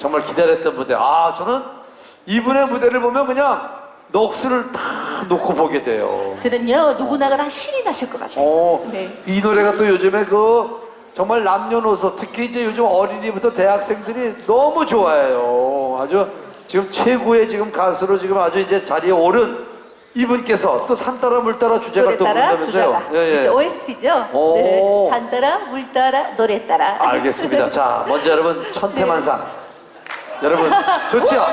정말 기다렸던 무대. 아, 저는 이분의 무대를 보면 그냥 넋을 다 놓고 보게 돼요. 저는요 누구나가 다 신이 나실 것 같아요. 어, 네. 이 노래가 또 요즘에 그 정말 남녀노소 특히 이제 요즘 어린이부터 대학생들이 너무 좋아해요. 아주 지금 최고의 지금 가수로 지금 아주 이제 자리에 오른 이분께서 또 산따라 물따라 주제가 노래 또 따라 부른다면서요. 주자가 예, 예. 그죠? OST죠. 오. 네. 산 따라 물 따라 노래 따라. 알겠습니다. 자, 먼저 여러분 천태만상. 여러분 좋지요?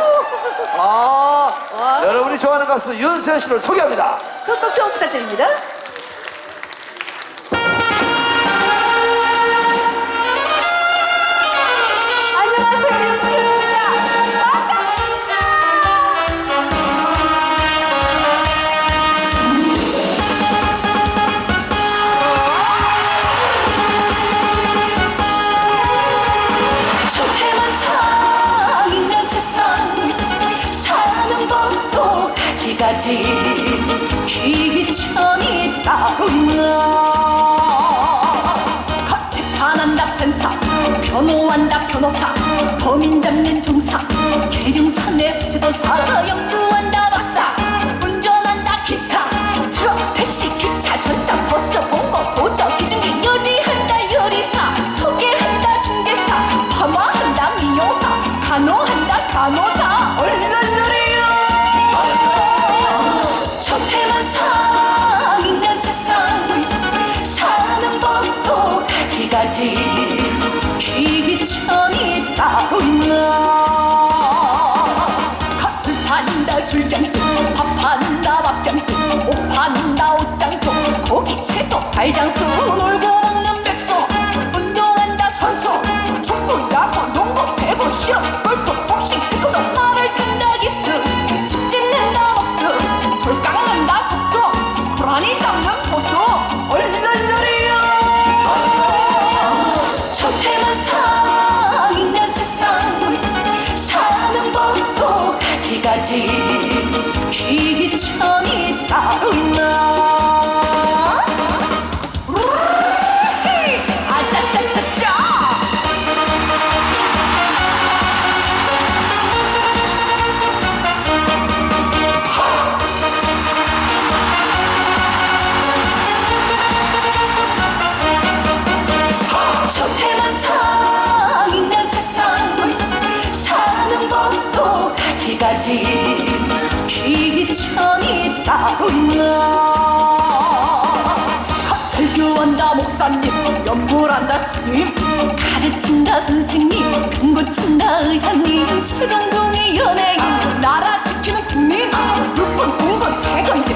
아, 와. 여러분이 좋아하는 가수 윤수현 씨를 소개합니다. 큰 박수 부탁드립니다. 따르나. 거짓판한다 판사. 변호한다 변호사. 범인 잡는 형사. 계룡산에 부채도사 연구 가지가지 귀천이 따르나? 값을 판다 술장수 밥 판다 밥장수 옷 판다 옷장수 고기 채소 발장수 놀고 먹는 백수 운동한다 선수 축구 야구 농구 배구 실업 가지가지 귀천이 따르나 귀천이 따르나 설교한다 목사님. 연구한다 스님. 가르친다 선생님. 금 고친다 의사님. 최동궁이 연예인. 나라 지키는 군인 육군 공군 해군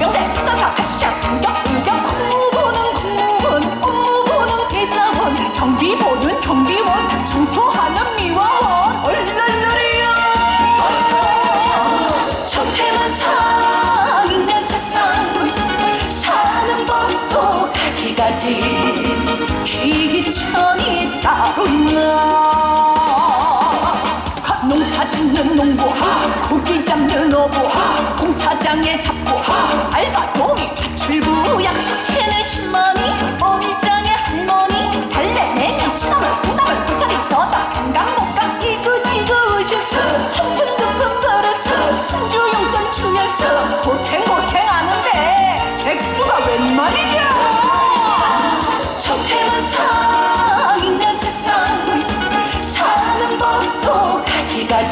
가지가지 귀천이 따르나? 농사 짓는 농부 고기 잡는 어부 공사장에 잡고 알바 동이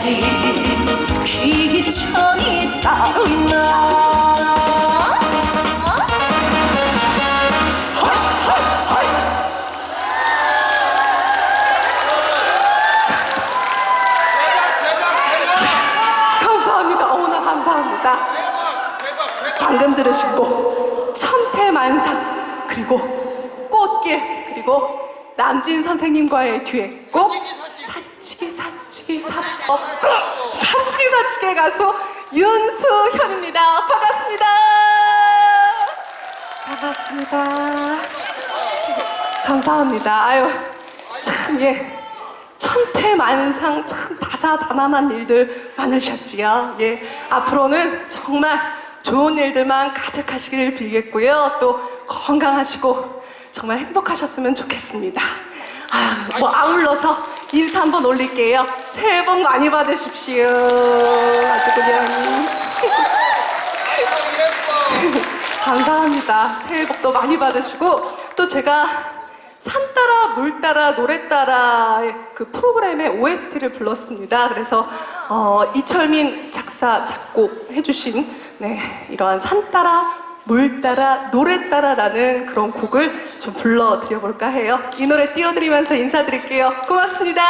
가지가지 귀천이 따르나 감사합니다. 어머나 감사합니다. 방금 들으신 곡 천태만상 그리고 꽃길 그리고 남진 선생님과의 듀엣곡 사치기 사치기 사법 사치기 사치기의 가수 윤수현입니다. 반갑습니다. 반갑습니다. 감사합니다. 아유 참 예. 천태만상 참 다사다난한 일들 많으셨지요. 예, 앞으로는 정말 좋은 일들만 가득하시기를 빌겠고요. 또 건강하시고 정말 행복하셨으면 좋겠습니다. 아, 뭐 아울러서 인사 한번 올릴게요. 새해 복 많이 받으십시오. 아주 그냥. 감사합니다. 새해 복도 많이 받으시고 또 제가 산 따라 물 따라 노래 따라 그 프로그램의 OST를 불렀습니다. 그래서 어, 이철민 작사 작곡 해주신 네, 이러한 산 따라 물 따라 노래 따라라는 그런 곡을 좀 불러드려볼까 해요. 이 노래 띄워드리면서 인사드릴게요. 고맙습니다.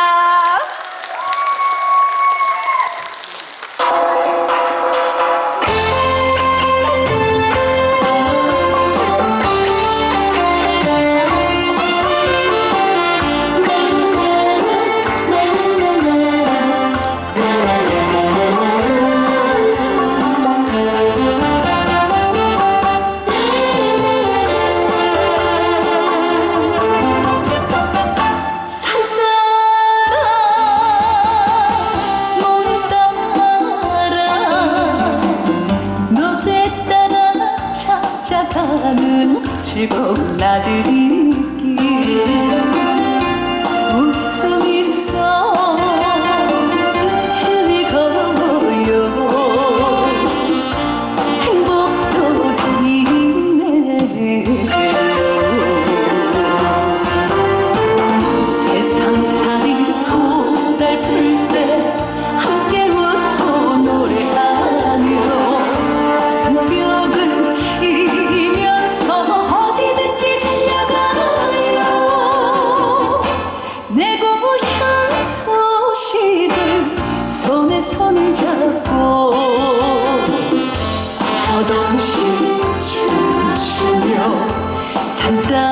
산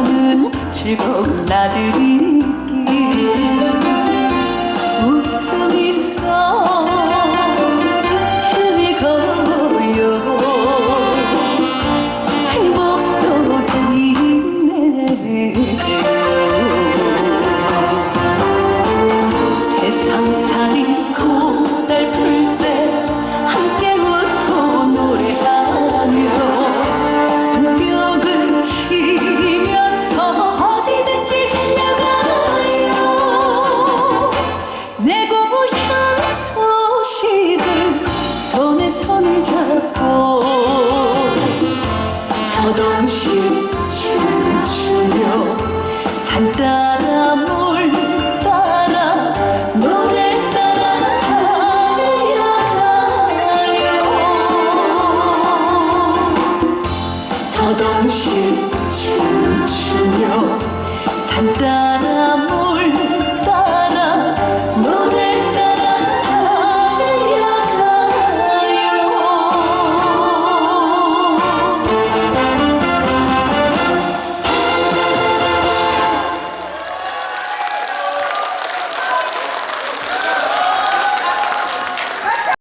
찾아가는 즐거운 나들이 길 웃음 있어